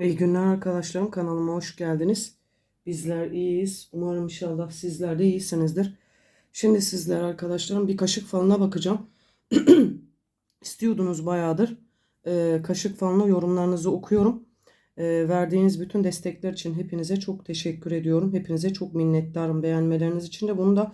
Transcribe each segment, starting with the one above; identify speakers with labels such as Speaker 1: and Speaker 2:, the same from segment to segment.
Speaker 1: İyi günler arkadaşlarım. Kanalıma hoş geldiniz. Bizler iyiyiz. Umarım inşallah sizler de iyisinizdir. Şimdi sizler arkadaşlarım bir kaşık falına bakacağım. İstiyordunuz bayağıdır. Ee, kaşık falına yorumlarınızı okuyorum. Ee, verdiğiniz bütün destekler için hepinize çok teşekkür ediyorum. Hepinize çok minnettarım beğenmeleriniz için de. Bunu da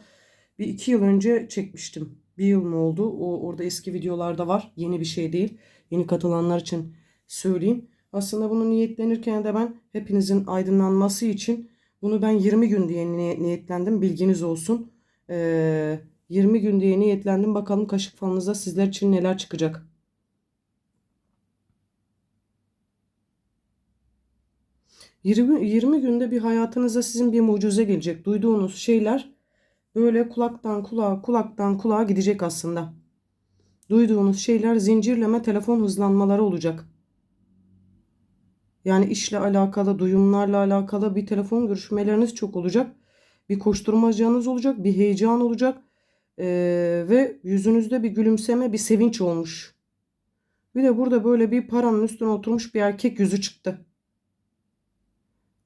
Speaker 1: bir iki yıl önce çekmiştim. Bir yıl mı oldu? O orada eski videolarda var. Yeni bir şey değil. Yeni katılanlar için söyleyeyim. Aslında bunu niyetlenirken de ben hepinizin aydınlanması için bunu ben 20 gün diye ni- niyetlendim. Bilginiz olsun. Ee, 20 gün diye niyetlendim. Bakalım kaşık falınızda sizler için neler çıkacak. 20, 20 günde bir hayatınıza sizin bir mucize gelecek. Duyduğunuz şeyler böyle kulaktan kulağa, kulaktan kulağa gidecek aslında. Duyduğunuz şeyler zincirleme telefon hızlanmaları olacak. Yani işle alakalı, duyumlarla alakalı bir telefon görüşmeleriniz çok olacak. Bir koşturmacanız olacak, bir heyecan olacak. Ee, ve yüzünüzde bir gülümseme, bir sevinç olmuş. Bir de burada böyle bir paranın üstüne oturmuş bir erkek yüzü çıktı.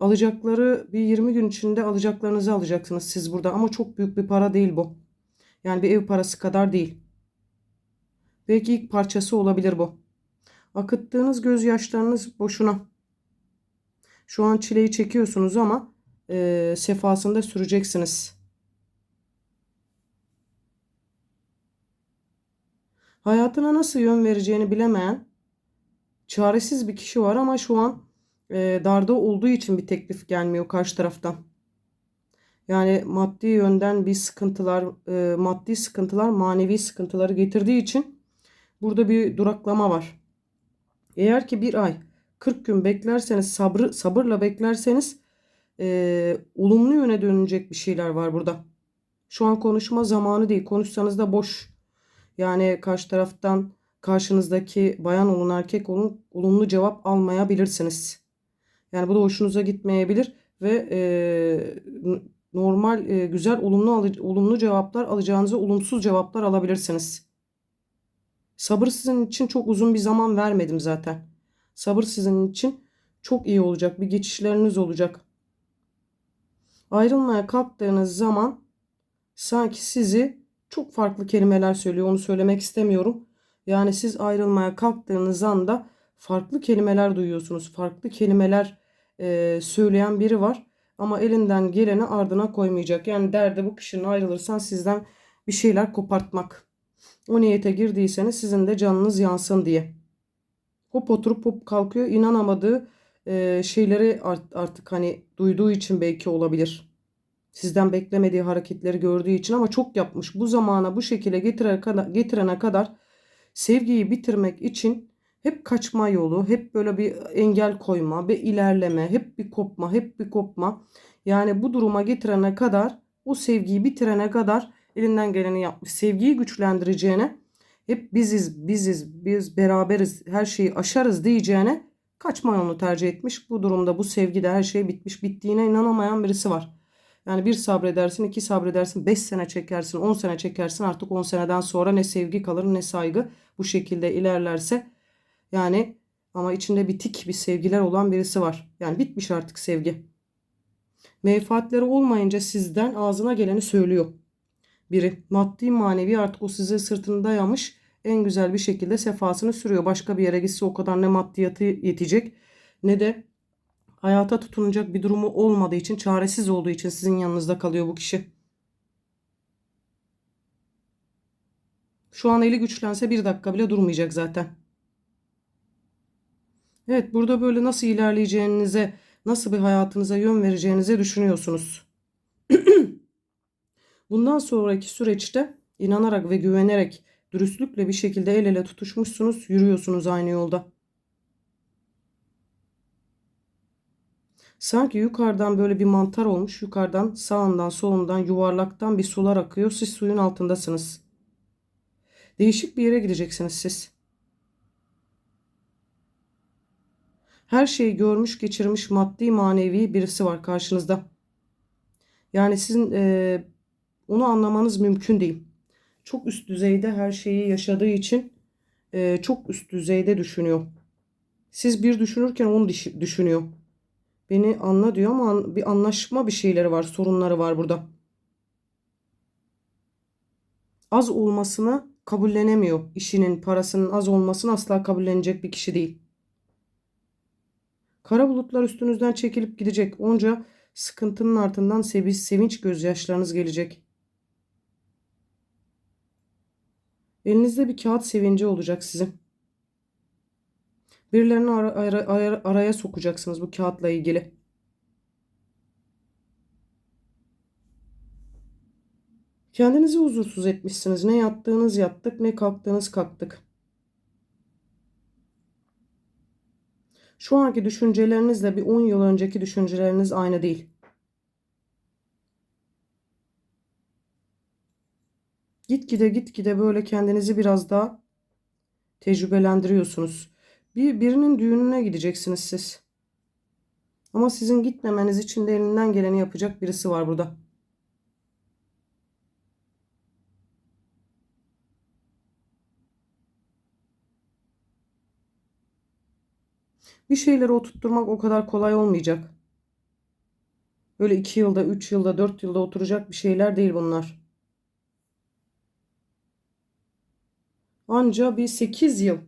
Speaker 1: Alacakları bir 20 gün içinde alacaklarınızı alacaksınız siz burada ama çok büyük bir para değil bu. Yani bir ev parası kadar değil. Belki ilk parçası olabilir bu. Akıttığınız gözyaşlarınız boşuna. Şu an çileyi çekiyorsunuz ama e, sefasında süreceksiniz. Hayatına nasıl yön vereceğini bilemeyen çaresiz bir kişi var ama şu an e, darda olduğu için bir teklif gelmiyor karşı taraftan. Yani maddi yönden bir sıkıntılar, e, maddi sıkıntılar manevi sıkıntıları getirdiği için burada bir duraklama var. Eğer ki bir ay 40 gün beklerseniz sabrı sabırla beklerseniz e, olumlu yöne dönecek bir şeyler var burada. Şu an konuşma zamanı değil. Konuşsanız da boş. Yani karşı taraftan karşınızdaki bayan olun erkek olun olumlu cevap almayabilirsiniz. Yani bu da hoşunuza gitmeyebilir ve e, normal e, güzel olumlu olumlu cevaplar alacağınızı olumsuz cevaplar alabilirsiniz. Sabır sizin için çok uzun bir zaman vermedim zaten. Sabır sizin için çok iyi olacak. Bir geçişleriniz olacak. Ayrılmaya kalktığınız zaman sanki sizi çok farklı kelimeler söylüyor. Onu söylemek istemiyorum. Yani siz ayrılmaya kalktığınız anda farklı kelimeler duyuyorsunuz. Farklı kelimeler e, söyleyen biri var. Ama elinden geleni ardına koymayacak. Yani derdi bu kişinin ayrılırsan sizden bir şeyler kopartmak. O niyete girdiyseniz sizin de canınız yansın diye. Hop oturup hop kalkıyor. İnanamadığı e, şeyleri art- artık hani duyduğu için belki olabilir. Sizden beklemediği hareketleri gördüğü için ama çok yapmış. Bu zamana bu şekilde getirene kadar, getirene kadar sevgiyi bitirmek için hep kaçma yolu, hep böyle bir engel koyma, bir ilerleme, hep bir kopma, hep bir kopma. Yani bu duruma getirene kadar, o sevgiyi bitirene kadar elinden geleni yapmış. Sevgiyi güçlendireceğine, hep biziz, biziz, biz beraberiz, her şeyi aşarız diyeceğine kaçma yolunu tercih etmiş. Bu durumda bu sevgide her şey bitmiş. Bittiğine inanamayan birisi var. Yani bir sabredersin, iki sabredersin, beş sene çekersin, on sene çekersin. Artık on seneden sonra ne sevgi kalır ne saygı. Bu şekilde ilerlerse yani ama içinde bitik bir sevgiler olan birisi var. Yani bitmiş artık sevgi. Menfaatleri olmayınca sizden ağzına geleni söylüyor. Biri maddi manevi artık o size sırtını dayamış en güzel bir şekilde sefasını sürüyor. Başka bir yere gitse o kadar ne maddiyatı yetecek ne de hayata tutunacak bir durumu olmadığı için çaresiz olduğu için sizin yanınızda kalıyor bu kişi. Şu an eli güçlense bir dakika bile durmayacak zaten. Evet burada böyle nasıl ilerleyeceğinize, nasıl bir hayatınıza yön vereceğinize düşünüyorsunuz. Bundan sonraki süreçte inanarak ve güvenerek dürüstlükle bir şekilde el ele tutuşmuşsunuz, yürüyorsunuz aynı yolda. Sanki yukarıdan böyle bir mantar olmuş, yukarıdan sağından solundan yuvarlaktan bir sular akıyor. Siz suyun altındasınız. Değişik bir yere gideceksiniz siz. Her şeyi görmüş, geçirmiş maddi manevi birisi var karşınızda. Yani sizin e, onu anlamanız mümkün değil. Çok üst düzeyde her şeyi yaşadığı için e, çok üst düzeyde düşünüyor. Siz bir düşünürken onu düşünüyor. Beni anla diyor ama bir anlaşma bir şeyleri var, sorunları var burada. Az olmasını kabullenemiyor. İşinin, parasının az olmasını asla kabullenecek bir kişi değil. Kara bulutlar üstünüzden çekilip gidecek. Onca sıkıntının ardından sevinç, sevinç gözyaşlarınız gelecek. Elinizde bir kağıt sevinci olacak sizin. Birilerini ara- ara- ara- araya sokacaksınız bu kağıtla ilgili. Kendinizi huzursuz etmişsiniz. Ne yattığınız yattık, ne kalktığınız kalktık. Şu anki düşüncelerinizle bir 10 yıl önceki düşünceleriniz aynı değil. Gitgide gitgide böyle kendinizi biraz daha tecrübelendiriyorsunuz. Bir birinin düğününe gideceksiniz siz. Ama sizin gitmemeniz için de elinden geleni yapacak birisi var burada. Bir şeyleri oturtturmak o kadar kolay olmayacak. Böyle iki yılda, üç yılda, dört yılda oturacak bir şeyler değil bunlar. Anca bir sekiz yıl,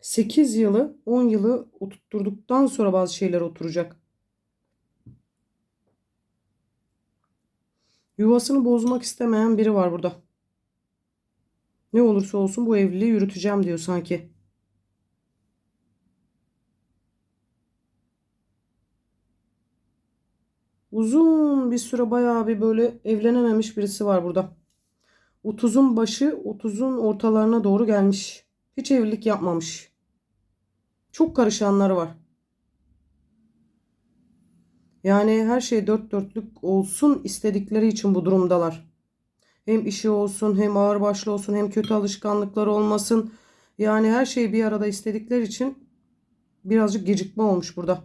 Speaker 1: sekiz yılı, on yılı oturtturduktan sonra bazı şeyler oturacak. Yuvasını bozmak istemeyen biri var burada. Ne olursa olsun bu evliliği yürüteceğim diyor sanki. Uzun bir süre bayağı bir böyle evlenememiş birisi var burada. 30'un başı 30'un ortalarına doğru gelmiş. Hiç evlilik yapmamış. Çok karışanları var. Yani her şey dört dörtlük olsun istedikleri için bu durumdalar. Hem işi olsun, hem ağırbaşlı olsun, hem kötü alışkanlıkları olmasın. Yani her şeyi bir arada istedikleri için birazcık gecikme olmuş burada.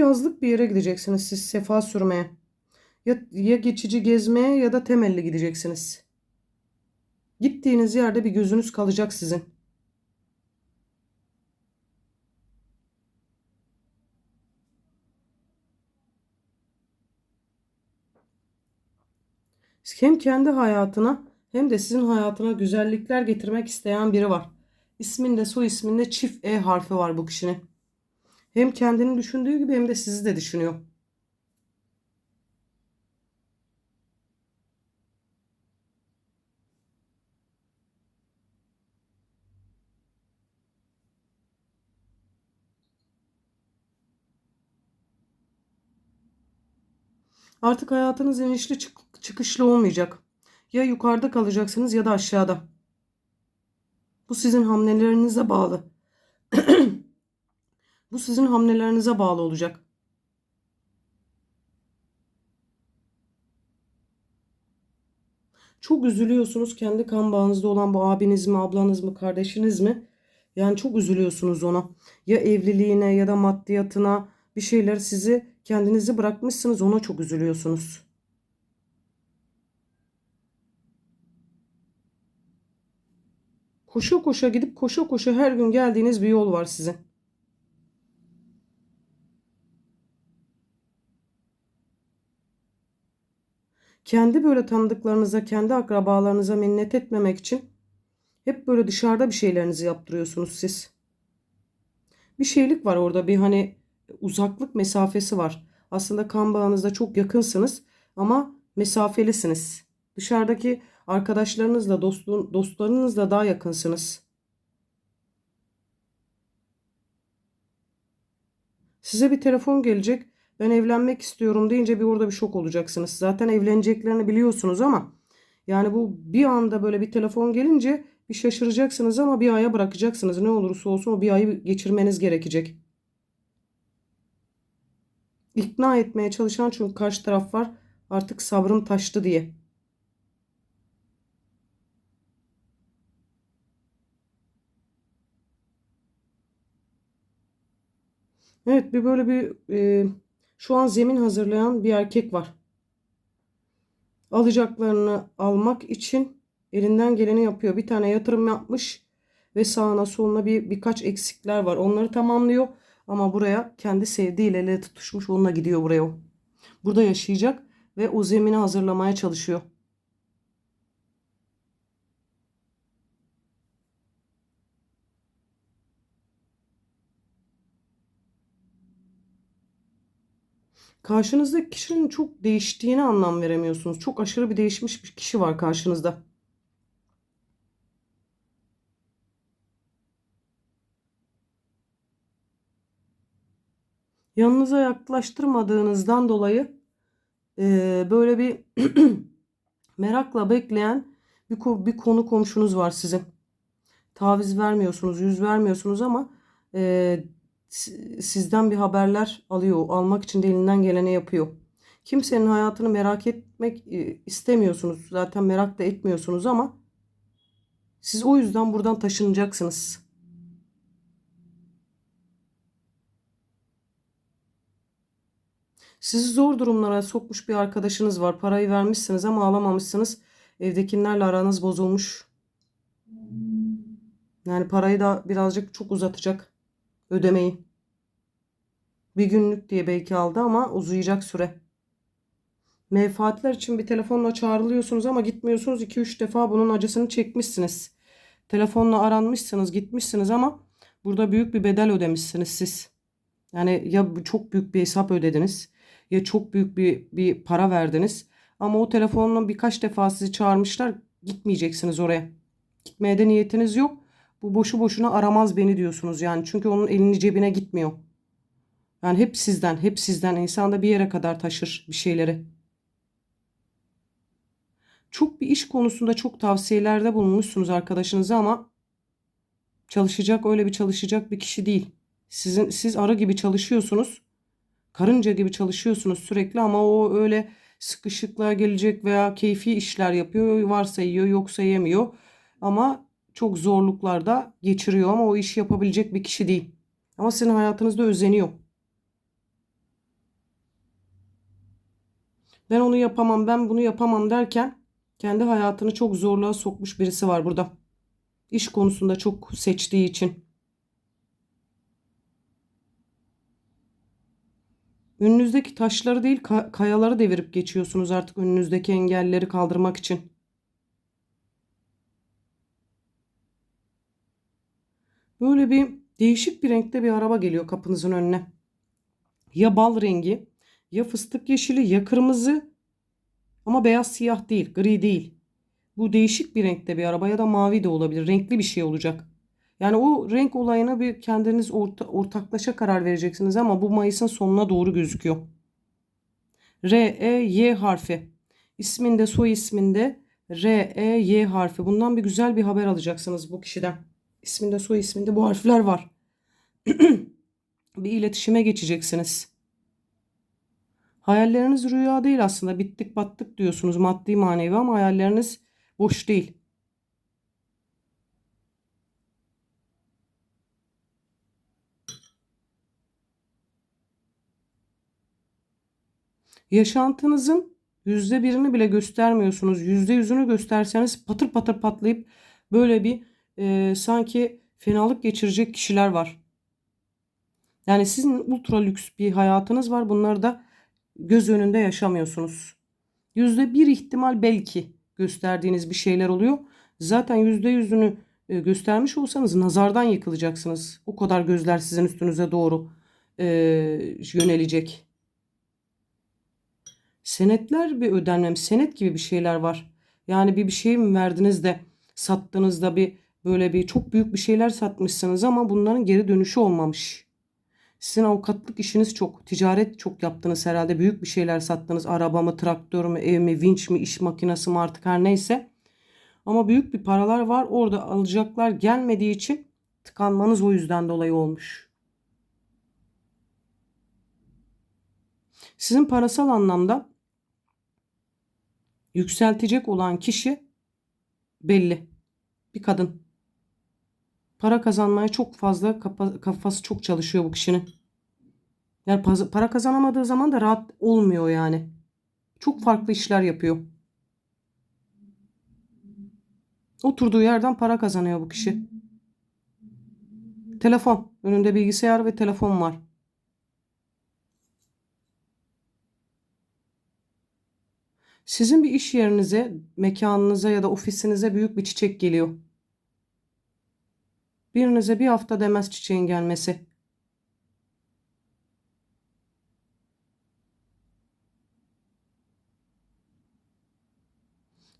Speaker 1: Yazlık bir yere gideceksiniz siz sefa sürmeye. Ya, ya geçici gezmeye ya da temelli gideceksiniz. Gittiğiniz yerde bir gözünüz kalacak sizin. Hem kendi hayatına hem de sizin hayatına güzellikler getirmek isteyen biri var. İsminde soy isminde çift E harfi var bu kişinin. Hem kendini düşündüğü gibi hem de sizi de düşünüyor. Artık hayatınız inişli çık- çıkışlı olmayacak. Ya yukarıda kalacaksınız ya da aşağıda. Bu sizin hamlelerinize bağlı. Bu sizin hamlelerinize bağlı olacak. Çok üzülüyorsunuz kendi kan bağınızda olan bu abiniz mi, ablanız mı, kardeşiniz mi? Yani çok üzülüyorsunuz ona. Ya evliliğine ya da maddiyatına bir şeyler sizi kendinizi bırakmışsınız ona çok üzülüyorsunuz. Koşa koşa gidip koşa koşa her gün geldiğiniz bir yol var sizin. Kendi böyle tanıdıklarınıza, kendi akrabalarınıza minnet etmemek için hep böyle dışarıda bir şeylerinizi yaptırıyorsunuz siz. Bir şeylik var orada bir hani uzaklık mesafesi var. Aslında kan bağınızda çok yakınsınız ama mesafelisiniz. Dışarıdaki arkadaşlarınızla, dostluğun, dostlarınızla daha yakınsınız. Size bir telefon gelecek. Ben evlenmek istiyorum deyince bir orada bir şok olacaksınız. Zaten evleneceklerini biliyorsunuz ama yani bu bir anda böyle bir telefon gelince bir şaşıracaksınız ama bir aya bırakacaksınız. Ne olursa olsun o bir ayı geçirmeniz gerekecek. İkna etmeye çalışan çünkü karşı taraf var. Artık sabrım taştı diye. Evet bir böyle bir e, şu an zemin hazırlayan bir erkek var. alacaklarını almak için elinden geleni yapıyor. Bir tane yatırım yapmış ve sağına soluna bir birkaç eksikler var. Onları tamamlıyor ama buraya kendi sevdiğiyle ele tutuşmuş onunla gidiyor buraya. Burada yaşayacak ve o zemini hazırlamaya çalışıyor. Karşınızdaki kişinin çok değiştiğine anlam veremiyorsunuz. Çok aşırı bir değişmiş bir kişi var karşınızda. Yanınıza yaklaştırmadığınızdan dolayı eee, böyle bir merakla bekleyen bir, bir konu komşunuz var sizin. Taviz vermiyorsunuz, yüz vermiyorsunuz ama si- sizden bir haberler alıyor. Almak için de elinden geleni yapıyor. Kimsenin hayatını merak etmek e, istemiyorsunuz. Zaten merak da etmiyorsunuz ama siz o yüzden buradan taşınacaksınız. Sizi zor durumlara sokmuş bir arkadaşınız var. Parayı vermişsiniz ama alamamışsınız. Evdekilerle aranız bozulmuş. Yani parayı da birazcık çok uzatacak ödemeyi. Bir günlük diye belki aldı ama uzayacak süre. Menfaatler için bir telefonla çağrılıyorsunuz ama gitmiyorsunuz. 2-3 defa bunun acısını çekmişsiniz. Telefonla aranmışsınız, gitmişsiniz ama burada büyük bir bedel ödemişsiniz siz. Yani ya çok büyük bir hesap ödediniz ya çok büyük bir bir para verdiniz. Ama o telefonla birkaç defa sizi çağırmışlar. Gitmeyeceksiniz oraya. Gitmeye de niyetiniz yok. Bu boşu boşuna aramaz beni diyorsunuz yani. Çünkü onun elini cebine gitmiyor. Yani hep sizden, hep sizden. İnsan da bir yere kadar taşır bir şeyleri. Çok bir iş konusunda çok tavsiyelerde bulunmuşsunuz arkadaşınıza ama çalışacak öyle bir çalışacak bir kişi değil. Sizin siz arı gibi çalışıyorsunuz. Karınca gibi çalışıyorsunuz sürekli ama o öyle sıkışıklığa gelecek veya keyfi işler yapıyor. Varsa yiyor yoksa yemiyor. Ama çok zorluklarda geçiriyor ama o işi yapabilecek bir kişi değil. Ama sizin hayatınızda özeniyor. Ben onu yapamam, ben bunu yapamam derken kendi hayatını çok zorluğa sokmuş birisi var burada. İş konusunda çok seçtiği için. Önünüzdeki taşları değil ka- kayaları devirip geçiyorsunuz artık önünüzdeki engelleri kaldırmak için. Böyle bir değişik bir renkte bir araba geliyor kapınızın önüne. Ya bal rengi, ya fıstık yeşili, ya kırmızı ama beyaz siyah değil, gri değil. Bu değişik bir renkte bir araba ya da mavi de olabilir. Renkli bir şey olacak. Yani o renk olayına bir kendiniz orta, ortaklaşa karar vereceksiniz ama bu Mayıs'ın sonuna doğru gözüküyor. R, E, Y harfi. İsminde, soy isminde R, E, Y harfi. Bundan bir güzel bir haber alacaksınız bu kişiden. İsminde, soy isminde bu harfler var. bir iletişime geçeceksiniz. Hayalleriniz rüya değil aslında. Bittik battık diyorsunuz maddi manevi ama hayalleriniz boş değil. Yaşantınızın yüzde birini bile göstermiyorsunuz. Yüzde yüzünü gösterseniz patır patır patlayıp böyle bir e, sanki fenalık geçirecek kişiler var. Yani sizin ultra lüks bir hayatınız var. Bunları da göz önünde yaşamıyorsunuz. Yüzde bir ihtimal belki gösterdiğiniz bir şeyler oluyor. Zaten yüzde yüzünü göstermiş olsanız nazardan yıkılacaksınız. O kadar gözler sizin üstünüze doğru e, yönelecek. Senetler bir ödenmem, senet gibi bir şeyler var. Yani bir bir şey mi verdiniz de sattığınızda bir böyle bir çok büyük bir şeyler satmışsınız ama bunların geri dönüşü olmamış. Sizin avukatlık işiniz çok, ticaret çok yaptınız herhalde. Büyük bir şeyler sattınız. Araba mı, traktör mü, ev mi, vinç mi, iş makinesi mi artık her neyse. Ama büyük bir paralar var. Orada alacaklar gelmediği için tıkanmanız o yüzden dolayı olmuş. Sizin parasal anlamda yükseltecek olan kişi belli. Bir kadın. Para kazanmaya çok fazla kafa- kafası çok çalışıyor bu kişinin. Yani para kazanamadığı zaman da rahat olmuyor yani. Çok farklı işler yapıyor. Oturduğu yerden para kazanıyor bu kişi. Telefon. Önünde bilgisayar ve telefon var. Sizin bir iş yerinize, mekanınıza ya da ofisinize büyük bir çiçek geliyor. Birinize bir hafta demez çiçeğin gelmesi.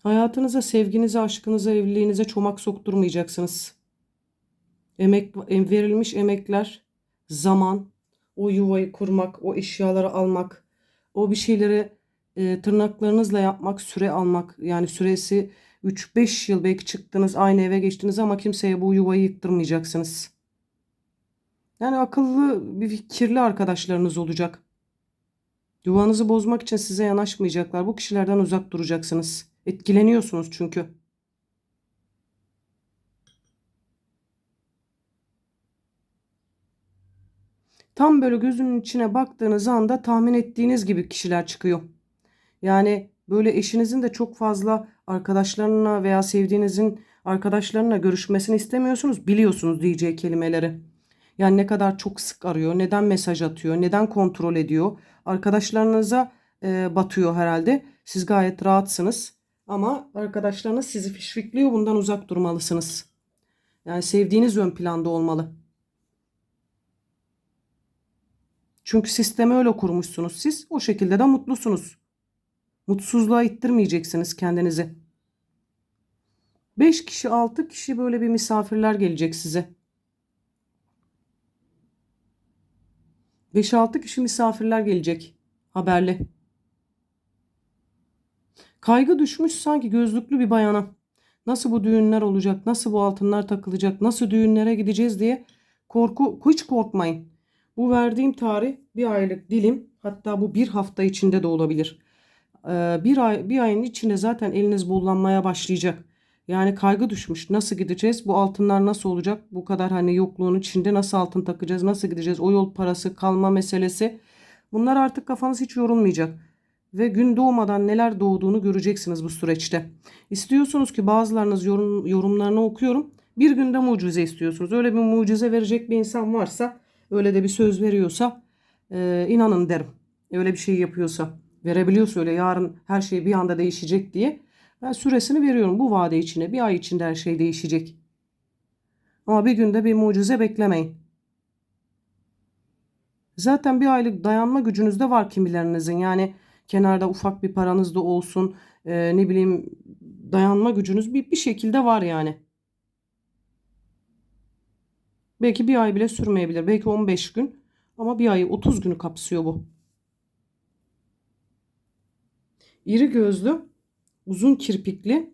Speaker 1: Hayatınıza, sevginize, aşkınıza, evliliğinize çomak sokturmayacaksınız. Emek em- verilmiş emekler, zaman, o yuvayı kurmak, o eşyaları almak, o bir şeyleri e, tırnaklarınızla yapmak, süre almak. Yani süresi 3-5 yıl belki çıktınız, aynı eve geçtiniz ama kimseye bu yuvayı yıktırmayacaksınız. Yani akıllı bir fikirli arkadaşlarınız olacak. Yuvanızı bozmak için size yanaşmayacaklar. Bu kişilerden uzak duracaksınız. Etkileniyorsunuz çünkü. Tam böyle gözünün içine baktığınız anda tahmin ettiğiniz gibi kişiler çıkıyor. Yani böyle eşinizin de çok fazla arkadaşlarına veya sevdiğinizin arkadaşlarına görüşmesini istemiyorsunuz. Biliyorsunuz diyeceği kelimeleri. Yani ne kadar çok sık arıyor, neden mesaj atıyor, neden kontrol ediyor. Arkadaşlarınıza e, batıyor herhalde. Siz gayet rahatsınız. Ama arkadaşlarınız sizi fişfikliyor. Bundan uzak durmalısınız. Yani sevdiğiniz ön planda olmalı. Çünkü sistemi öyle kurmuşsunuz siz. O şekilde de mutlusunuz. Mutsuzluğa ittirmeyeceksiniz kendinizi. 5 kişi 6 kişi böyle bir misafirler gelecek size. 5-6 kişi misafirler gelecek. Haberli. Kaygı düşmüş sanki gözlüklü bir bayana. Nasıl bu düğünler olacak? Nasıl bu altınlar takılacak? Nasıl düğünlere gideceğiz diye korku hiç korkmayın. Bu verdiğim tarih bir aylık dilim. Hatta bu bir hafta içinde de olabilir. Ee, bir ay bir ayın içinde zaten eliniz bollanmaya başlayacak. Yani kaygı düşmüş. Nasıl gideceğiz? Bu altınlar nasıl olacak? Bu kadar hani yokluğun içinde nasıl altın takacağız? Nasıl gideceğiz? O yol parası, kalma meselesi. Bunlar artık kafanız hiç yorulmayacak. Ve gün doğmadan neler doğduğunu göreceksiniz bu süreçte. İstiyorsunuz ki bazılarınız yorum, yorumlarını okuyorum. Bir günde mucize istiyorsunuz. Öyle bir mucize verecek bir insan varsa, öyle de bir söz veriyorsa e, inanın derim. Öyle bir şey yapıyorsa, verebiliyorsa öyle yarın her şey bir anda değişecek diye. Ben süresini veriyorum bu vade içine. Bir ay içinde her şey değişecek. Ama bir günde bir mucize beklemeyin. Zaten bir aylık dayanma gücünüz de var kimilerinizin. Yani kenarda ufak bir paranız da olsun. e, ne bileyim dayanma gücünüz bir, bir şekilde var yani. Belki bir ay bile sürmeyebilir. Belki 15 gün. Ama bir ayı 30 günü kapsıyor bu. İri gözlü, uzun kirpikli,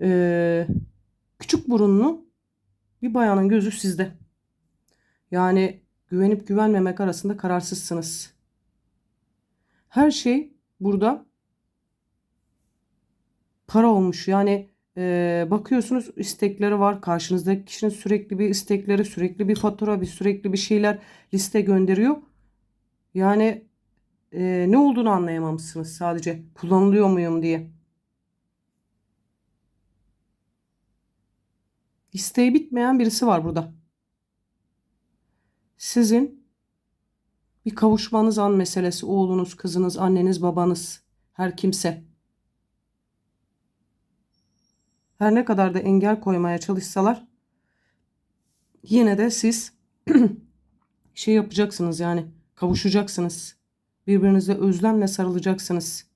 Speaker 1: e, küçük burunlu bir bayanın gözü sizde. Yani güvenip güvenmemek arasında kararsızsınız. Her şey burada para olmuş. Yani e, bakıyorsunuz istekleri var. Karşınızdaki kişinin sürekli bir istekleri, sürekli bir fatura, bir sürekli bir şeyler liste gönderiyor. Yani e, ne olduğunu anlayamamışsınız sadece. Kullanılıyor muyum diye. İsteği bitmeyen birisi var burada. Sizin bir kavuşmanız an meselesi. Oğlunuz, kızınız, anneniz, babanız, her kimse. Her ne kadar da engel koymaya çalışsalar yine de siz şey yapacaksınız yani kavuşacaksınız. Birbirinize özlemle sarılacaksınız.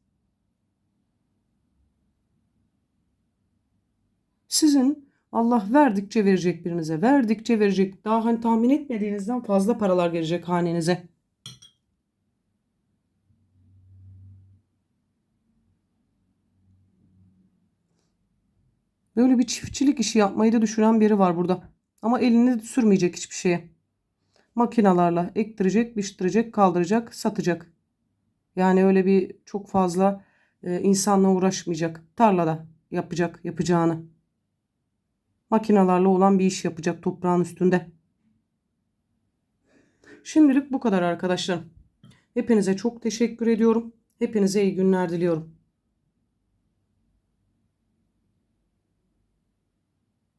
Speaker 1: Sizin Allah verdikçe verecek birinize. Verdikçe verecek. Daha hani tahmin etmediğinizden fazla paralar gelecek hanenize. Böyle bir çiftçilik işi yapmayı da düşünen biri var burada. Ama elini sürmeyecek hiçbir şeye. Makinalarla ektirecek, biçtirecek, kaldıracak, satacak. Yani öyle bir çok fazla e, insanla uğraşmayacak. Tarlada yapacak yapacağını. Makinalarla olan bir iş yapacak toprağın üstünde. Şimdilik bu kadar arkadaşlarım. Hepinize çok teşekkür ediyorum. Hepinize iyi günler diliyorum.